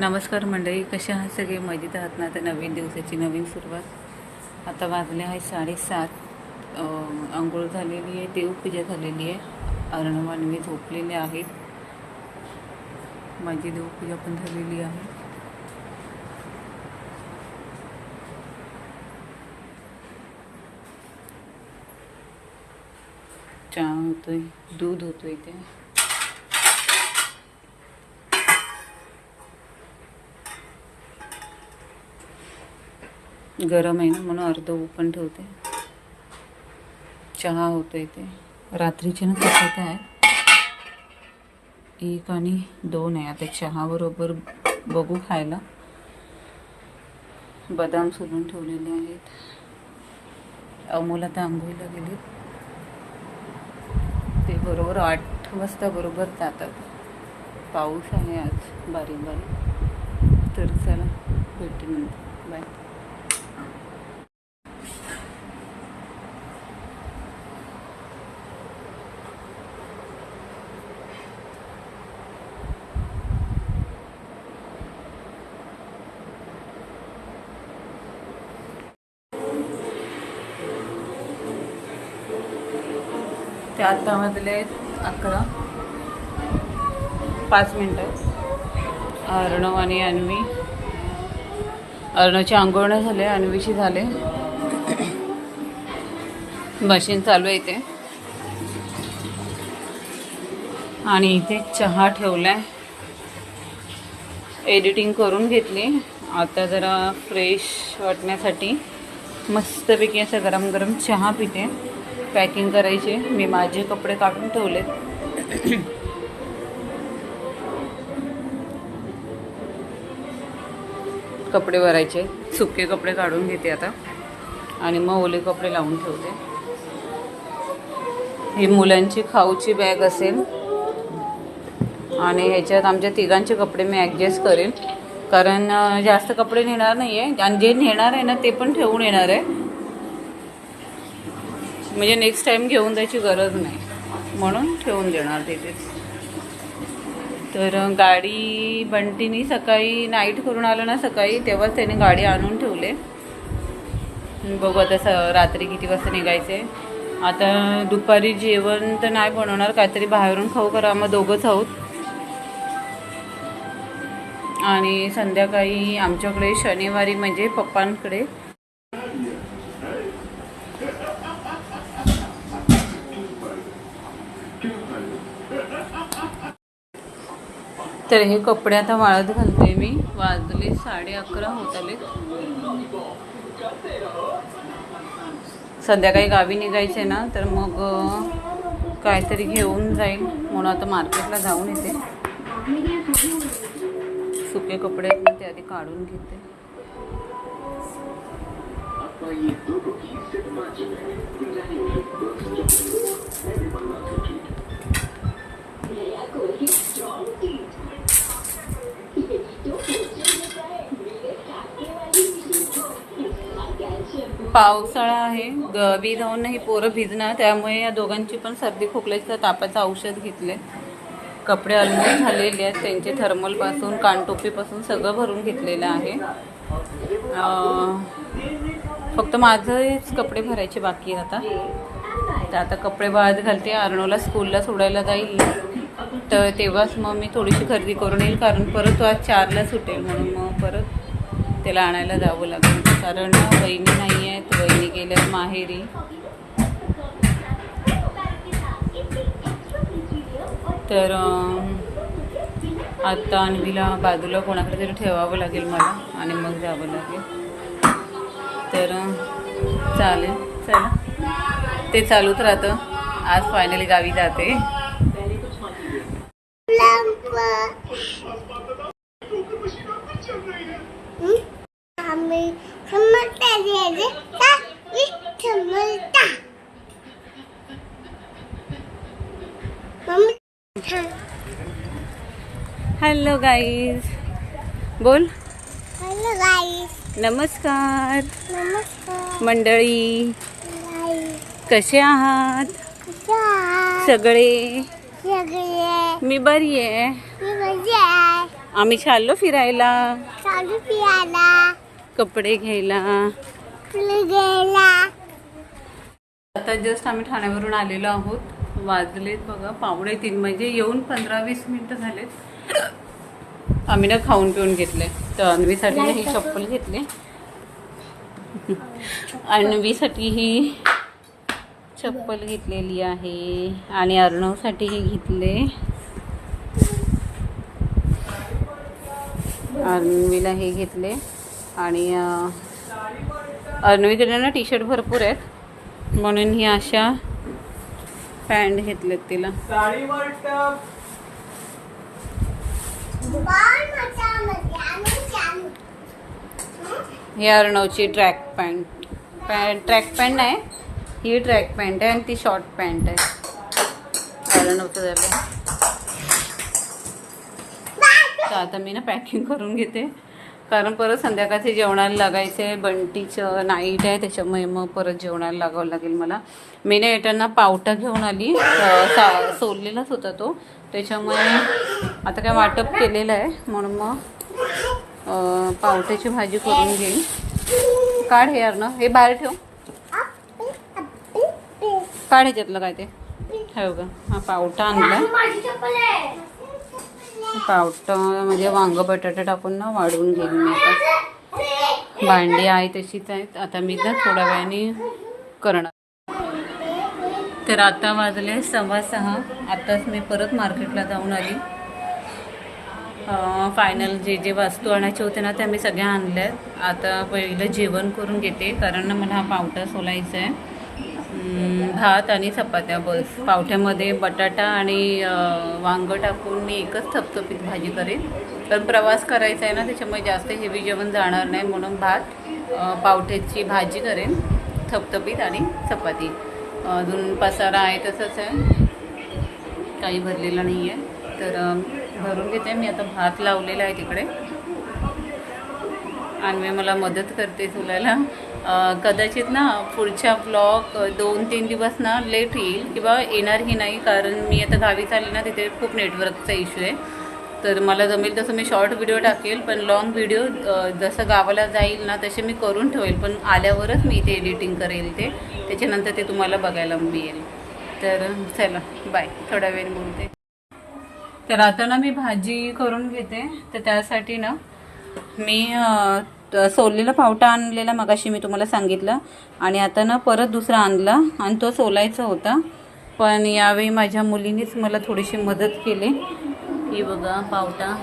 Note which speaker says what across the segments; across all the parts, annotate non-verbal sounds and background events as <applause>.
Speaker 1: नमस्कार मंडळी कसे आहात सगळे? मजेत आहात ना? आता नवीन दिवसाची नवीन सुरुवात. आता वाजले आहे साडेसात. आंघोळ झालेली आहे देवपूजा झालेली आहे. अर्णवानवी झोपलेले आहेत. माझी देवपूजा पण झालेली आहे. चहा होतोय दूध होतोय ते गरम आहे ना म्हणून अर्ध ओपन ठेवते. चहा होतो इथे रात्रीचे ना कसं आहे. एक आणि दोन आहे. आता चहाबरोबर बघू खायला. बदाम सोलून ठेवलेले आहेत. अमोल आता आंघोळीला गेले ते बरोबर आठ वाजता बरोबर जातात. पाऊस आहे आज बारीक बारीक. तर चला भेटू नंतर. बाय ते आता वाजले अकरा. पाच मिनटं. अर्णव आणि अन्वी. अर्णवची आंघोळ झाले अन्वीची झाले. मशीन चालू आहे इथे. आणि इथे चहा ठेवला आहे एडिटिंग करून घेतली. आता जरा फ्रेश वाटण्यासाठी मस्तपैकी असं गरम गरम चहा पिते. पॅकिंग करायचे. मी माझे कपडे काढून ठेवले कपडे भरायचे. सुके कपडे काढून घेते आता. आणि मग ओले कपडे लावून ठेवते. ही मुलांची खाऊची बॅग असेल. आणि ह्याच्यात आमच्या तिघांचे कपडे मी ॲडजस्ट करेन. कारण जास्त कपडे नेणार नाही आहे आणि जे नेणार आहे ना ते पण ठेवून येणार आहे. म्हणजे नेक्स्ट टाईम घेऊन जायची गरज नाही. म्हणून ठेवून देणार तिथेच तर गाडी बंटीनी सकाळी नाईट करून आलं ना सकाळी तेव्हाच त्याने गाडी आणून ठेवले. बघू आता स रात्री किती वाजता निघायचे. आता दुपारी जेवण तर नाही बनवणार काहीतरी बाहेरून खाऊ करा मग दोघंच आहोत. आणि संध्याकाळी आमच्याकडे शनिवारी म्हणजे पप्पांकडे तर हे कपडे आता वाळत घालते मी. वाजले साडे अकरा होत आले. संध्याकाळी गावी निघायचे ना तर मग काहीतरी घेऊन जाईल. म्हणून आता मार्केटला जाऊन येते. सुके कपडे आहेत ना ते आधी काढून घेते. पावसाळा आहे. ग जाऊन ही पोरं भिजणार. त्यामुळे या दोघांची पण सर्दी खोकल्याचं तापाचं औषध घेतले कपडे ऑलमोस्ट झालेले आहेत. त्यांचे थर्मलपासून कानटोपीपासून सगळं भरून घेतलेलं आहे. फक्त माझेच कपडे भरायचे बाकी आता. तर आता कपडे वाळत घालते. अर्णोला स्कूलला सोडायला जाईल. तर तेव्हाच मग मी थोडीशी खरेदी करून येईल कारण परत तो आज चारला सुटेल म्हणून मग परत त्याला आणायला जावं लागेल. कारण वहिनी नाही आहेत वहिनी गेल्या माहेरी. तर आत्ता आता अन्वीला बाजूला कोणाकडे तरी ठेवावं लागेल मला आणि मग जावं लागेल. तर चालेल. चला. ते चालूच राहतं. आज फायनली गावी जाते
Speaker 2: आम्ही समजता द्यायचे का मी समजता मम्मी
Speaker 1: हॅलो गाईज. बोल.
Speaker 2: हॅलो गाईस
Speaker 1: नमस्कार.
Speaker 2: नमस्कार.
Speaker 1: मंडळी. कसे आहात? सगळे. मी बरी आहे. आम्ही चाललो फिरायला.
Speaker 2: चालू पियाला
Speaker 1: कपडे घ्यायला. आता जस्ट आम्ही ठाण्यावरून आलेलो आहोत. वाजलेत बघा पावणे तीन. म्हणजे येऊन पंधरा वीस मिनटं झालेत. आम्ही ना खाऊन पिऊन घेतले. तर अन्वीसाठी ही चप्पल घेतली. <laughs> अन्वीसाठी ही चप्पल घेतलेली आहे. आणि अर्णवसाठी ही घेतले. अन्वीला हे घेतले. आणि अं, अन्वीकडे ना टी शर्ट भरपूर आहेत. म्हणून ही अशा पॅन्ट घेतलेत तिला. हे अर्णवची track pant pant track pant आहे ही ट्रॅक पॅन्ट आहे आणि ती शॉर्ट पॅन्ट आहे. अर्णवचं झालं. तर आता मी ना पॅकिंग करून घेते. कारण परत संध्याकाळचे जेवणाला लागायचे. आहे बंटीचं नाईट आहे त्याच्यामुळे मग परत जेवणाला लागावं लागेल मला. मी ना येताना पावटा घेऊन आली. सा सोललेलाच होता तो. त्याच्यामुळे आता काय वाटप केलेलं आहे म्हणून मग पावट्याची भाजी करून घेईन. काढ हे यार ना हे बाहेर ठेव. काढ ह्याच्यातलं काय ते. ठेव का हा पावटा आणला.
Speaker 2: आहे
Speaker 1: पावटा म्हणजे वांग बटाटा टाकून ना वाढवून घेईन मी आता. भांडी आहे तशीच आहेत. आता मी ना थोड्या वेळाने करणार. तर आता वाजले सव्वा सहा. आताच मी परत मार्केटला जाऊन आली. फायनल जे जे वस्तू आणायचे होते ना त्या मी सगळ्या आणल्या. आहेत आता पहिलं जेवण करून घेते कारण ना मला हा पावटा सोलायचा आहे भात आणि चपात्या बस. पावठ्यामध्ये बटाटा आणि वांगं टाकून मी एकच थपथपीत भाजी करेन. पण प्रवास करायचा आहे ना त्याच्यामुळे जास्त हेवी जेवण जाणार नाही म्हणून भात पावठ्याची भाजी करेन. थपथपीत आणि चपाती. अजून पसारा आहे तसंच आहे. काही भरलेला नाही आहे तर भरून घेते. मी आता भात लावलेला आहे तिकडे. आणि मला मदत करते तुलाला कदाचित ना पुढच्या ब्लॉग दोन तीन दिवस ना लेट येईल किंवा येणारही नाही. कारण मी आता गावी चालले ना तिथे खूप नेटवर्कचा इश्यू आहे. तर मला जमेल तसं मी शॉर्ट व्हिडिओ टाकेल पण लॉंग व्हिडिओ जसं गावाला जाईल ना तसे मी करून ठेवेल पण आल्यावरच मी ते एडिटिंग करेल ते. त्याच्यानंतर ते तुम्हाला बघायला मिळेल. तर चला बाय थोडा वेळ बोलते. तर आता ना मी भाजी करून घेते. तर त्यासाठी ना मी सोललेला पावटा आणलेला मगाशी मी तुम्हाला सांगितलं. आणि आता ना परत दुसरा आणला आणि तो सोलायचा होता. पण यावेळी माझ्या मुलीनीच मला थोडीशी मदत केली. ही बघा पावटा.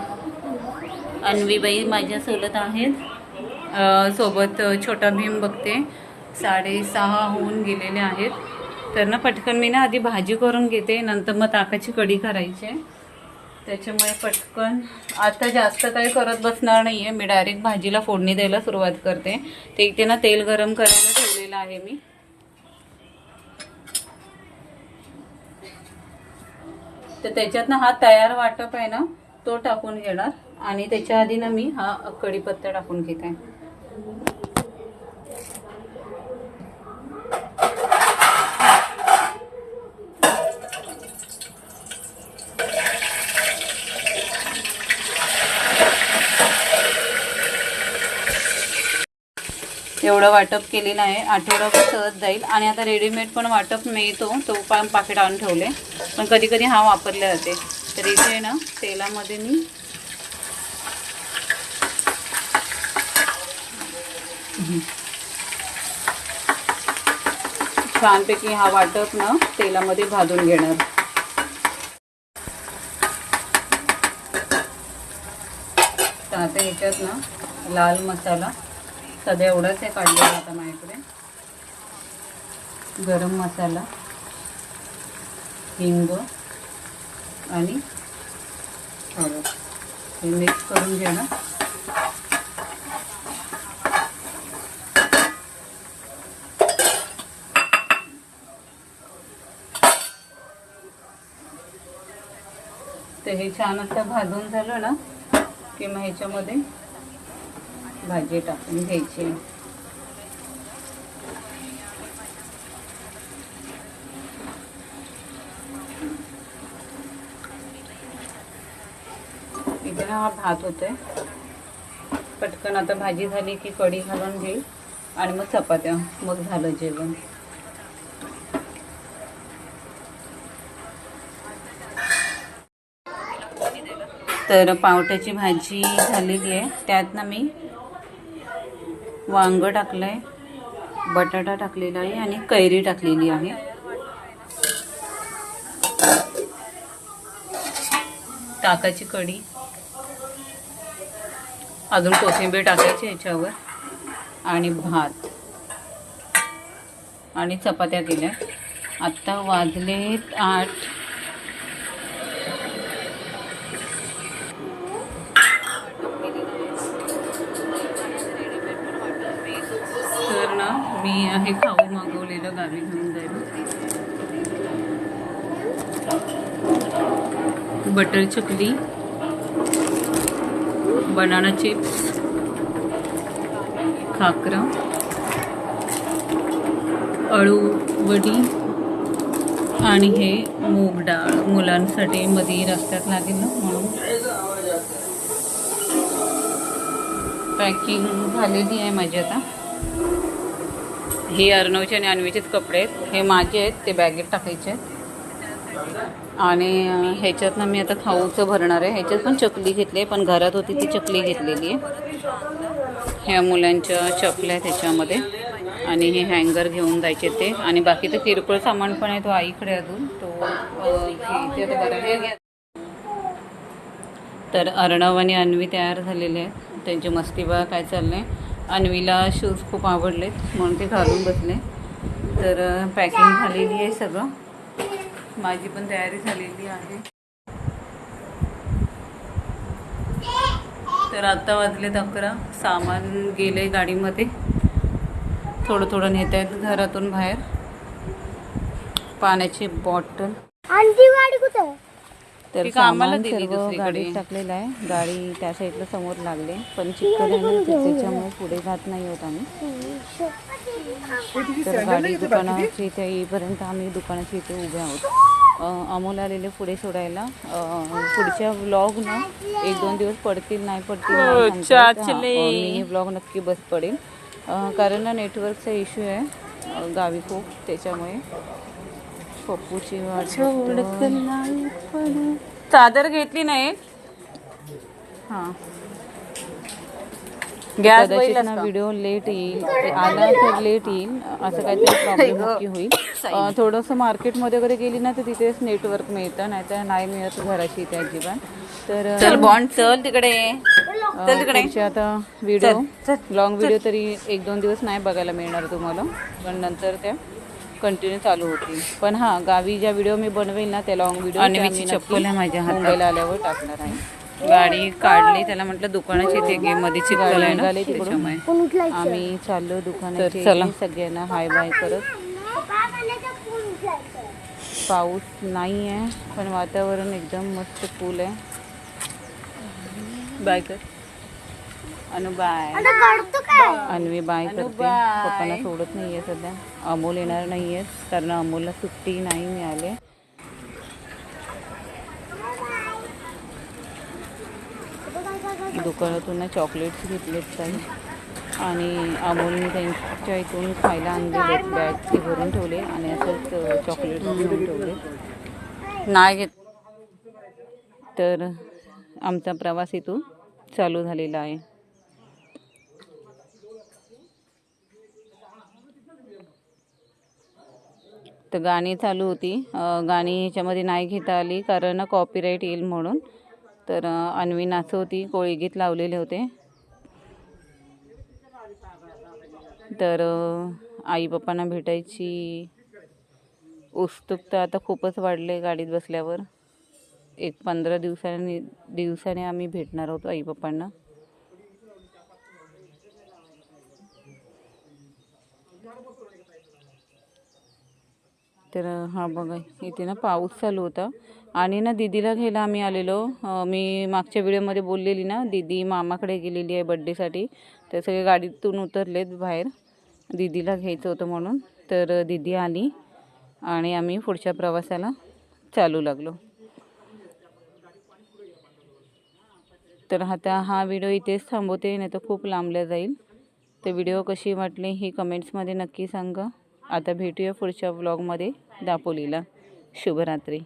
Speaker 1: अन्वीबाई माझ्या सोलत आहेत. सोबत छोटा भीम बघते. साडेसहा होऊन गेलेले आहेत. तर ना पटकन मी ना आधी भाजी करून घेते. नंतर मग ताकाची कढी करायची. आहे त्याच्यामुळे पटकन आता जास्त काही करत बसणार नाही आहे मी डायरेक्ट भाजीला फोडणी द्यायला सुरुवात करते. ते इथे ना तेल गरम करायला ठेवलेलं आहे मी. तर त्याच्यात ना हा तयार वाटप आहे ना तो टाकून घेणार. आणि त्याच्या आधी ना मी हा कढीपत्ता टाकून घेत आहे. एवढं वाटप केलेलं आहे. आठवडाभर सहज जाईल. आणि आता रेडीमेड पण वाटप मिळतो. तो पण पाकिट आणून ठेवले. पण कधी कधी हा वापरले जाते. तर इथे ना तेलामध्ये मी छानपैकी हा वाटप ना तेलामध्ये भाजून घेणार. तर आता ह्याच्यात ना लाल मसाला सध्या एवढाच आहे काढलेला आता माझ्याकडे. गरम मसाला. हिंग आणि हळद. हे मिक्स करून घेणं तर हे छान असं भाजून झालं ना की मग ह्याच्यामध्ये भाजी टाकून घ्यायची. सध्या हा भात होतोय. पटकन आता भाजी झाली की कढी घालून घेईल. आणि मग चपात्या. मग झालं जेवण. तर पावट्याची भाजी झालेली आहे. त्यात ना मी वांग टाकलंय बटाटा टाकलेला आहे आणि कैरी टाकलेली आहे. ताकाची कढी. अजून कोथिंबीर टाकायची याच्यावर आणि भात. आणि चपात्या केल्या. आत्ता वाजलेत आठ. तर ना मी आहे खाऊ मागवलेलं गावी घेऊन जाईल butter chakli. Banana chips khakhra अळू वडी आणि हे मूग डाळ. मुलांसाठी मध्ये रस्त्यात लागेल ना म्हणून. पॅकिंग झालेली आहे माझी आता. हे अर्णवचे आणि अन्वीचेच कपडे आहेत. हे माझे आहेत. ते बॅगेत टाकायचे आहेत. आणि ह्याच्यातनं मी आता खाऊचं भरणार आहे. ह्याच्यात पण चकली घेतली आहे पण घरात होती ती चकली घेतलेली आहे. ह्या मुलांच्या चपल्या आहेत त्याच्यामध्ये आणि हे हँगर घेऊन जायचे ते. आणि बाकी तर किरकोळ सामान पण आहे तो आईकडे अजून. तो तर अर्णव आणि अन्वी तयार झालेले आहेत. त्यांची मस्ती बघा काय चाललंय. अन्वीला शूज खूप आवडलेत म्हणून ते घालून बसले. तर पॅकिंग झालेली आहे सगळं. माझी पण तयारी झालेली आहे. तर आता वाजलेत अकरा. सामान गेले गाडीमध्ये. थोडं थोडं नेत आहेत घरातून बाहेर. पाण्याची बॉटल.
Speaker 2: आंटी गाडी कुठं
Speaker 1: तर सामान
Speaker 3: दिली
Speaker 1: सर्व
Speaker 3: दुसरीकडे.
Speaker 1: गाडीत टाकलेलं आहे. गाडी त्या साईडला समोर लागले. पण ना, त्याच्यामुळे पुढे जात नाही होत आम्ही. तर गाडी दुकानाची इथे येईपर्यंत आम्ही दुकानाच्या इथे उभे आहोत. अमोल आलेले पुढे सोडायला. पुढच्या व्लॉग ना एक दोन दिवस पडतील नाही पडतील. हा, मी ब्लॉग नक्की बस पडेल. कारण ना नेटवर्कचा इश्यू आहे. गावी खूप त्याच्यामुळे. पप्पूची चादर घेतली नाही. हा.
Speaker 3: गॅस
Speaker 1: व्हिडिओ लेट येईल. आला तर लेट येईल. असं काहीतरी प्रॉब्लेम नक्की होईल. थोडंसं मार्केटमध्ये वगैरे गेली ना तर तिथेच नेटवर्क मिळतं नाहीतर नाही मिळत घराची इथे अजिबात. तर
Speaker 3: चल बॉन्ड चल तिकडे.
Speaker 1: चल तिकडे. आता व्हिडिओ लॉंग व्हिडिओ तरी एक दोन दिवस नाही बघायला मिळणार तुम्हाला. पण नंतर त्या. कंटिन्यू चालू होतील पण हा गावी ज्या व्हिडिओ मी बनवेल ना त्या लॉंग व्हिडिओ
Speaker 3: अन्वीची चप्पल आहे माझ्या.
Speaker 1: मुंबईला आल्यावर टाकणार आहे.
Speaker 3: गाडी काढली त्याला म्हटलं दुकानाची ते गे मध्ये चिकल आहे ना त्याच्यामुळे.
Speaker 1: आम्ही चाललो दुकानाचे
Speaker 3: चला.
Speaker 1: सगळ्यांना हाय बाय करत. पाऊस नाही आहे पण वातावरण एकदम मस्त कूल आहे. बाय कर. अनु बाय.
Speaker 2: आता काढतो काय?
Speaker 1: अन्वी बाय करते. पप्पांना सोडत नाहीये सध्या. अमोल येणार नाही आहेत कारण अमोलला सुट्टी नाही मिळाली. दुकानातून ना चॉकलेट्स घेतलेत काही आणि अमोलने त्यांच्या इथून खायला आणले बॅग ते भरून ठेवले आणि असंच चॉकलेट्स घेऊन ठेवले.
Speaker 3: नाही घेत.
Speaker 1: तर आमचा प्रवास इथून चालू झालेला आहे. तर गाणी चालू होती. गाणी ह्याच्यामध्ये नाही घेता आली कारण कॉपीराईट येईल म्हणून. तर अन्वी नाचवती कोळी गीत लावलेले होते. तर आई बाप्पांना भेटायची उत्सुकता आता खूपच वाढले गाडीत बसल्यावर. एक पंधरा दिवसांनी दिवसाने आम्ही भेटणार आहोत आई बाप्पांना तर हा बघा इथे ना पाऊस चालू होता. आणि ना दीदीला घ्यायला आम्ही आलेलो. मी मागच्या व्हिडिओमध्ये बोललेली ना दीदी मामाकडे गेलेली आहे बड्डेसाठी. तर सगळे गाडीतून उतरलेत बाहेर. दीदीला घ्यायचं होतं म्हणून. तर दीदी आली आणि आम्ही पुढच्या प्रवासाला चालू लागलो. तर आता हा व्हिडिओ इथेच थांबवते नाही तर खूप लांबला जाईल. तर व्हिडिओ कशी वाटली ही कमेंट्समध्ये नक्की सांगा. आता भेटूया पुढच्या व्लॉगमध्ये दापोलीला. शुभरात्री.